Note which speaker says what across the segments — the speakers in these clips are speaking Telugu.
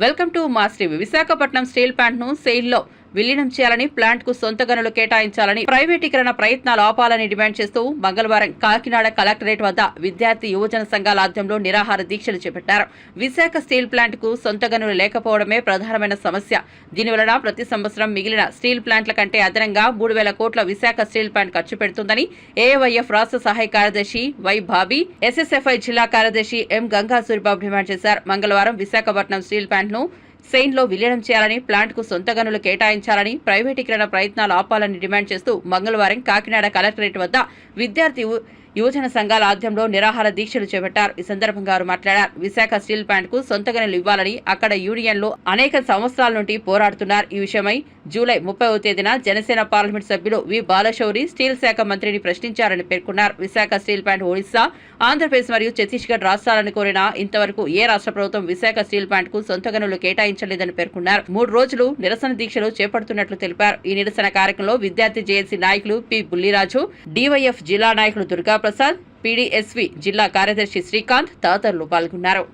Speaker 1: వెల్కమ్ టు మా శ్రీ విశాఖపట్నం స్టీల్ ప్లాంట్ను ను లో విలీనం చేయాలని ప్లాంట్కు సొంత గనులు కేటాయించాలని ప్రైవేటీకరణ ప్రయత్నాలు ఆపాలని డిమాండ్ చేస్తూ మంగళవారం కాకినాడ కలెక్టరేట్ వద్ద విద్యార్థి యువజన సంఘాల ఆధ్వర్యంలో నిరాహార దీక్షలు చేపట్టారు. విశాఖ స్టీల్ ప్లాంట్కు సొంత గనులు లేకపోవడమే ప్రధానమైన సమస్య. దీనివలన ప్రతి సంవత్సరం మిగిలిన స్టీల్ ప్లాంట్ల కంటే అదనంగా మూడు వేల కోట్ల విశాఖ స్టీల్ ప్లాంట్ ఖర్చు పెడుతుందని ఏవైఎఫ్ రాష్ట్ర సహాయ కార్యదర్శి వై బాబీ ఎస్ఎస్ఎఫ్ఐ జిల్లా కార్యదర్శి ఎం గంగా సూరిబాబు డిమాండ్ చేశారు. మంగళవారం విశాఖపట్నం స్టీల్ ప్లాంట్ను సెయిన్లో విలీనం చేయాలని ప్లాంట్కు సొంత గనులు కేటాయించాలని ప్రైవేటీకరణ ప్రయత్నాలు ఆపాలని డిమాండ్ చేస్తూ మంగళవారం కాకినాడ కలెక్టరేట్ వద్ద విద్యార్థి యువజన సంఘాల ఆధ్వర్యంలో నిరాహార దీక్షలు చేపట్టారు. ఈ సందర్భంగా వారు మాట్లాడారు. విశాఖ స్టీల్ ప్లాంట్కు సొంత గనులు ఇవ్వాలని అక్కడ యూనియన్లు అనేక సంవత్సరాల నుండి పోరాడుతున్నారు. ఈ విషయమై జూలై ముప్పైవ తేదీన జనసేన పార్లమెంట్ సభ్యులు వి. బాలశౌరి స్టీల్ శాఖ మంత్రిని ప్రశ్నించారని పేర్కొన్నారు. విశాఖ స్టీల్ ప్లాంట్ ఒడిశా ఆంధ్రప్రదేశ్ మరియు ఛత్తీస్గఢ్ రాష్ట్రాలను కోరిన ఇంతవరకు ఏ రాష్ట్ర ప్రభుత్వం విశాఖ స్టీల్ ప్లాంట్కు సొంత గనులు కేటాయించలేదని పేర్కొన్నారు. మూడు రోజులు నిరసన దీక్షలు చేపడుతున్నట్లు తెలిపారు. ఈ నిరసన కార్యక్రమంలో విద్యార్థి జేఏసీ నాయకులు పి. బుల్లిరాజు డివైఎఫ్ జిల్లా నాయకులు దుర్గాప్రసాద్ పీడీఎస్వి జిల్లా కార్యదర్శి శ్రీకాంత్ తదితరులు పాల్గొన్నారు.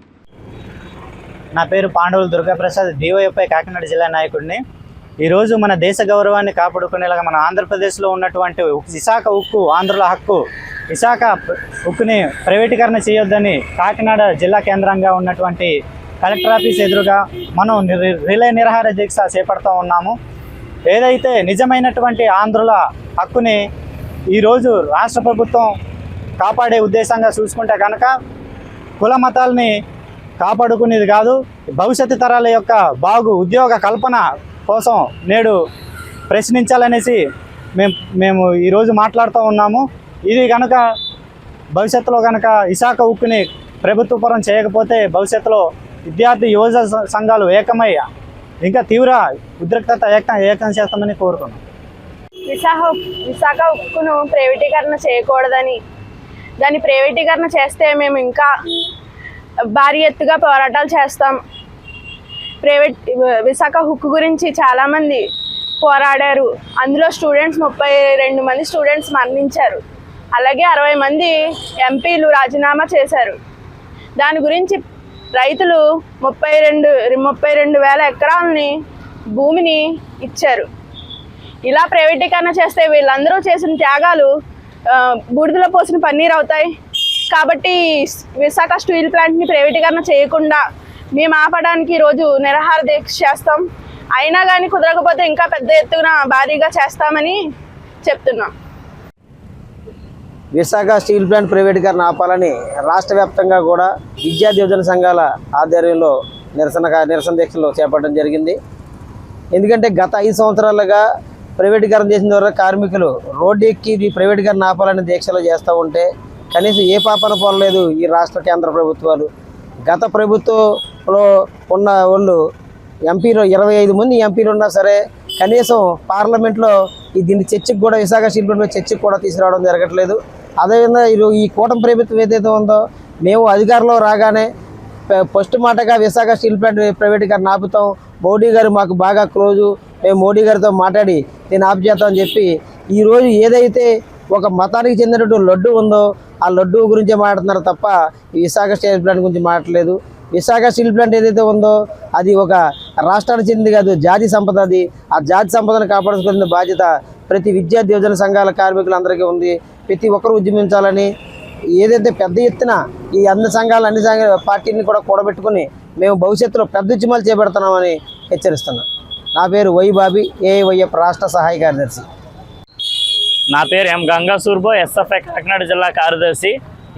Speaker 2: నా పేరు పాండవులు దుర్గాప్రసాద్ డివైఎఫ్ఐ కాకినాడ జిల్లా నాయకుడిని. ఈరోజు మన దేశ గౌరవాన్ని కాపాడుకునేలాగా మన ఆంధ్రప్రదేశ్లో ఉన్నటువంటి ఉక్కు- విశాఖ ఉక్కు ఆంధ్రుల హక్కు విశాఖ ఉక్కుని ప్రైవేటీకరణ చేయొద్దని కాకినాడ జిల్లా కేంద్రంగా ఉన్నటువంటి కలెక్టర్ ఆఫీస్ ఎదురుగా మనం రిలే నిరహార దీక్ష చేపడుతూ ఉన్నాము. ఏదైతే నిజమైనటువంటి ఆంధ్రుల హక్కుని ఈరోజు రాష్ట్ర ప్రభుత్వం కాపాడే ఉద్దేశంగా చూసుకుంటే కనుక కుల మతాలని కాపాడుకునేది కాదు భవిష్యత్తు తరాల యొక్క బాగు ఉద్యోగ కల్పన కోసం నేడు ప్రశ్నించాలనేసి మేము మేము ఈరోజు మాట్లాడుతూ ఉన్నాము. ఇది కనుక భవిష్యత్తులో కనుక విశాఖ ఉక్కుని ప్రభుత్వపరం చేయకపోతే భవిష్యత్తులో విద్యార్థి యువజ సంఘాలు ఏకమై ఇంకా తీవ్ర ఉద్రిక్తత ఏకం ఏకం చేస్తామని కోరుకున్నాం
Speaker 3: విశాఖ విశాఖ ఉక్కును ప్రైవేటీకరణ చేయకూడదని దాన్ని ప్రైవేటీకరణ చేస్తే మేము ఇంకా భారీ ఎత్తుగా పోరాటాలు చేస్తాం. ప్రైవేట్ విశాఖ హుక్కు గురించి చాలామంది పోరాడారు. అందులో స్టూడెంట్స్ ముప్పై రెండు మంది స్టూడెంట్స్ మరణించారు. అలాగే అరవై మంది ఎంపీలు రాజీనామా చేశారు. దాని గురించి రైతులు ముప్పై రెండు ముప్పై రెండు వేల ఎకరాలని భూమిని ఇచ్చారు. ఇలా ప్రైవేటీకరణ చేస్తే వీళ్ళందరూ చేసిన త్యాగాలు బూడిదలో పోసిన పన్నీర్ అవుతాయి. కాబట్టి విశాఖ స్టీల్ ప్లాంట్ని ప్రైవేటీకరణ చేయకుండా మేము ఆపడానికి ఈరోజు నిరాహార దీక్ష చేస్తాం. అయినా కానీ కుదరకపోతే ఇంకా పెద్ద ఎత్తున భారీగా చేస్తామని చెప్తున్నాం.
Speaker 4: విశాఖ స్టీల్ ప్లాంట్ ప్రైవేటీకరణ ఆపాలని రాష్ట్ర వ్యాప్తంగా కూడా విద్యార్థి యువజన సంఘాల ఆధ్వర్యంలో నిరసన నిరసన దీక్షలు చేపట్టడం జరిగింది. ఎందుకంటే గత ఐదు సంవత్సరాలుగా ప్రైవేటీకరణ చేసిన ద్వారా కార్మికులు రోడ్డు ఎక్కి ఈ ప్రైవేటీకరణ ఆపాలని దీక్షలు చేస్తూ ఉంటే కనీసం ఏ పాపన పోలలేదు ఈ రాష్ట్ర కేంద్ర ప్రభుత్వాలు. గత ప్రభుత్వంలో ఉన్న వాళ్ళు ఎంపీలు ఇరవై ఐదు మంది ఎంపీలు ఉన్నా సరే కనీసం పార్లమెంట్లో ఈ దీన్ని చర్చకు కూడా విశాఖ శిల్పంలో చర్చకు కూడా తీసుకురావడం జరగట్లేదు. అదేవిధంగా ఈరో- ఈ కూటమి ప్రభుత్వం ఏదైతే ఉందో మేము అధికారంలో రాగానే ఫస్ట్ మాటగా విశాఖ స్టీల్ ప్లాంట్ ప్రైవేటీకరణ ఆపుతాం. మోడీ గారు మాకు బాగా క్లోజు. మేము మోడీ గారితో మాట్లాడి నేను ఆపు చేస్తామని చెప్పి ఈరోజు ఏదైతే ఒక మతానికి చెందినటువంటి లడ్డు ఉందో ఆ లడ్డు గురించే మాట్లాడుతున్నారు తప్ప విశాఖ స్టీల్ ప్లాంట్ గురించి మాట్లాడలేదు. విశాఖ స్టీల్ ప్లాంట్ ఏదైతే ఉందో అది ఒక రాష్ట్రానికి చెందింది కాదు జాతి సంపద అది. ఆ జాతి సంపదను కాపాడుకునే బాధ్యత ప్రతి విద్యార్థి యువజన సంఘాల కార్మికులందరికీ ఉంది. ప్రతి ఒక్కరు ఉద్యమించాలని ఏదైతే పెద్ద ఎత్తున ఈ అన్ని సంఘాలు అన్ని సంఘాల పార్టీని కూడా కూడబెట్టుకుని మేము భవిష్యత్తులో పెద్ద ఉద్యమాలు చేపడుతున్నామని హెచ్చరిస్తున్నాం. నా పేరు వై ఏఐవైఎఫ్ రాష్ట్ర సహాయ కార్యదర్శి.
Speaker 5: నా పేరు ఎం గంగా సూర్బో ఎస్ఎఫ్ఐ కాకినాడ జిల్లా కార్యదర్శి.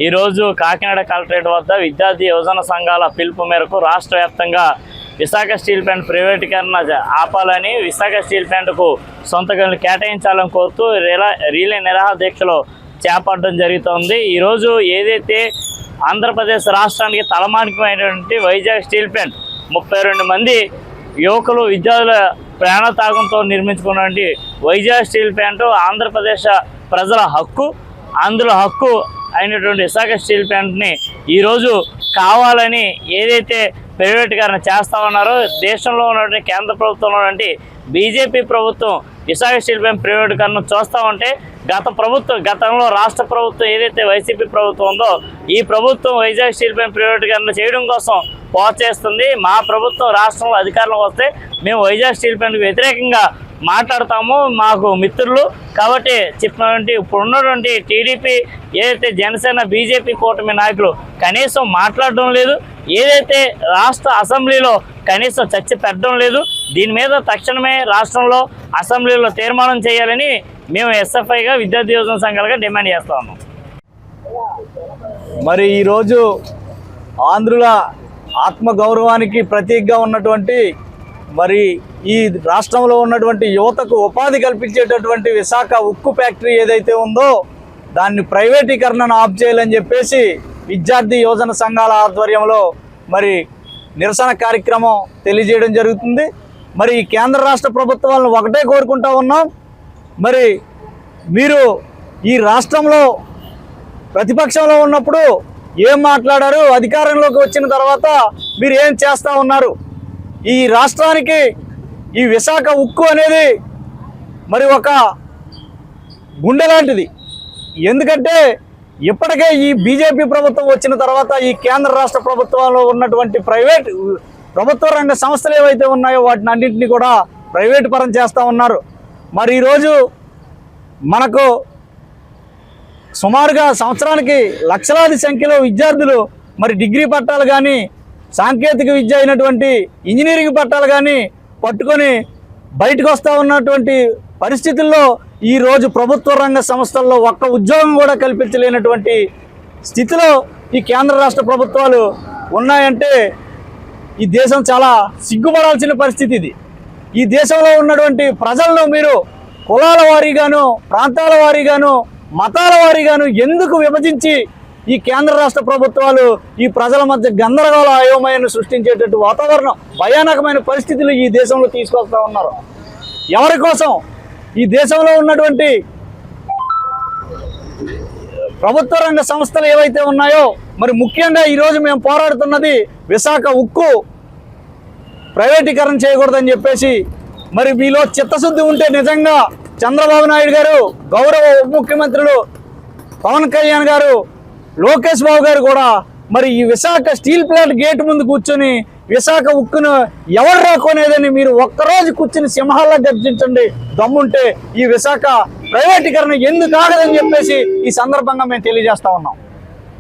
Speaker 5: ఈరోజు కాకినాడ కలెక్టరేట్ వద్ద విద్యార్థి యువజన సంఘాల పిలుపు మేరకు రాష్ట్ర వ్యాప్తంగా విశాఖ స్టీల్ ప్లాంట్ ప్రైవేటీకరణ ఆపాలని విశాఖ స్టీల్ ప్లాంట్కు సొంత గనులు కేటాయించాలని కోరుతూ రిలా రీలే నిరాహ దీక్షలో చేపట్టడం జరుగుతోంది. ఈరోజు ఏదైతే ఆంధ్రప్రదేశ్ రాష్ట్రానికి తలమానికమైనటువంటి వైజాగ్ స్టీల్ ప్లాంట్ ముప్పై రెండు మంది యువకులు విద్యార్థుల ప్రాణత్యాగంతో నిర్మించుకున్నటువంటి వైజాగ్ స్టీల్ ప్లాంట్ ఆంధ్రప్రదేశ్ ప్రజల హక్కు అందులో హక్కు అయినటువంటి విశాఖ స్టీల్ ప్లాంట్ని ఈరోజు కావాలని ఏదైతే ప్రైవేటీకరణ చేస్తా ఉన్నారో దేశంలో ఉన్నటువంటి కేంద్ర ప్రభుత్వంలో ఉన్నటువంటి బీజేపీ ప్రభుత్వం విశాఖ స్టీల్ ప్లాంట్ ప్రైవేటీకరణ చూస్తూ ఉంటే గత ప్రభుత్వం గతంలో రాష్ట్ర ప్రభుత్వం ఏదైతే వైసీపీ ప్రభుత్వం ఉందో ఈ ప్రభుత్వం వైజాగ్ స్టీల్ ప్లాంట్ ప్రైవేటీకరణ చేయడం కోసం ప్రోత్సహిస్తుంది. మా ప్రభుత్వం రాష్ట్రంలో అధికారంలో వస్తే మేము వైజాగ్ స్టీల్ ప్లాంట్కి వ్యతిరేకంగా మాట్లాడతాము. మాకు మిత్రులు కాబట్టి చెప్పినటువంటి ఇప్పుడు ఉన్నటువంటి టీడీపీ ఏదైతే జనసేన బీజేపీ కూటమి నాయకులు కనీసం మాట్లాడడం లేదు. ఏదైతే రాష్ట్ర అసెంబ్లీలో కనీసం చర్చ పెట్టడం లేదు. దీని మీద తక్షణమే రాష్ట్రంలో అసెంబ్లీలో తీర్మానం చేయాలని మేము ఎస్ఎఫ్ఐగా విద్యార్థి యోజన సంఘాలుగా డిమాండ్ చేస్తాము
Speaker 6: మరి ఈరోజు ఆంధ్రుల ఆత్మగౌరవానికి ప్రతీకగా ఉన్నటువంటి మరి ఈ రాష్ట్రంలో ఉన్నటువంటి యువతకు ఉపాధి కల్పించేటటువంటి విశాఖ ఉక్కు ఫ్యాక్టరీ ఏదైతే ఉందో దాన్ని ప్రైవేటీకరణను ఆఫ్ చేయాలని చెప్పేసి విద్యార్థి యోజన సంఘాల ఆధ్వర్యంలో మరి నిరసన కార్యక్రమం తెలియజేయడం జరుగుతుంది. మరి ఈ కేంద్ర రాష్ట్ర ప్రభుత్వాలను ఒకటే కోరుకుంటా ఉన్నాం. మరి మీరు ఈ రాష్ట్రంలో ప్రతిపక్షంలో ఉన్నప్పుడు ఏం మాట్లాడారు? అధికారంలోకి వచ్చిన తర్వాత మీరు ఏం చేస్తా ఉన్నారు? ఈ రాష్ట్రానికి ఈ విశాఖ ఉక్కు అనేది మరి ఒక గుండె లాంటిది. ఎందుకంటే ఇప్పటికే ఈ బీజేపీ ప్రభుత్వం వచ్చిన తర్వాత ఈ కేంద్ర రాష్ట్ర ప్రభుత్వంలో ఉన్నటువంటి ప్రైవేట్ ప్రభుత్వ రంగ సంస్థలు ఏవైతే ఉన్నాయో వాటిని అన్నింటినీ కూడా ప్రైవేట్ పరం చేస్తూ ఉన్నారు. మరి ఈరోజు మనకు సుమారుగా సంవత్సరానికి లక్షలాది సంఖ్యలో విద్యార్థులు మరి డిగ్రీ పట్టాలు కానీ సాంకేతిక విద్య అయినటువంటి ఇంజనీరింగ్ పట్టాలు కానీ పట్టుకొని బయటకు వస్తూ ఉన్నటువంటి పరిస్థితుల్లో ఈ రోజు ప్రభుత్వ రంగ సంస్థల్లో ఒక్క ఉద్యోగం కూడా కల్పించలేనటువంటి స్థితిలో ఈ కేంద్ర రాష్ట్ర ప్రభుత్వాలు ఉన్నాయంటే ఈ దేశం చాలా సిగ్గుపడాల్సిన పరిస్థితి ఇది. ఈ దేశంలో ఉన్నటువంటి ప్రజలను మీరు కులాల వారీగాను ప్రాంతాల వారీగాను మతాల వారీగాను ఎందుకు విభజించి ఈ కేంద్ర రాష్ట్ర ప్రభుత్వాలు ఈ ప్రజల మధ్య గందరగోళ అయోమయాన్ని సృష్టించేటట్టు వాతావరణం భయానకమైన పరిస్థితులు ఈ దేశంలో తీసుకొస్తా ఉన్నారు. ఎవరి కోసం? ఈ దేశంలో ఉన్నటువంటి ప్రభుత్వ రంగ సంస్థలు ఏవైతే ఉన్నాయో మరి ముఖ్యంగా ఈరోజు మేము పోరాడుతున్నది విశాఖ ఉక్కు ప్రైవేటీకరణ చేయకూడదని చెప్పేసి మరి మీలో చిత్తశుద్ధి ఉంటే నిజంగా చంద్రబాబు నాయుడు గారు గౌరవ ఉప ముఖ్యమంత్రులు పవన్ కళ్యాణ్ గారు లోకేష్ బాబు గారు కూడా మరి ఈ విశాఖ స్టీల్ ప్లాంట్ గేట్ ముందు కూర్చొని విశాఖ ఉక్కును ఎవరు రాకోనేదని మీరు ఒక్కరోజు కూర్చుని సింహాల్లో గర్జించండి. దమ్ముంటే ఈ విశాఖ ప్రైవేటీకరణ ఎందుకు ఆగదని చెప్పేసి ఈ సందర్భంగా మేము తెలియజేస్తా ఉన్నాం.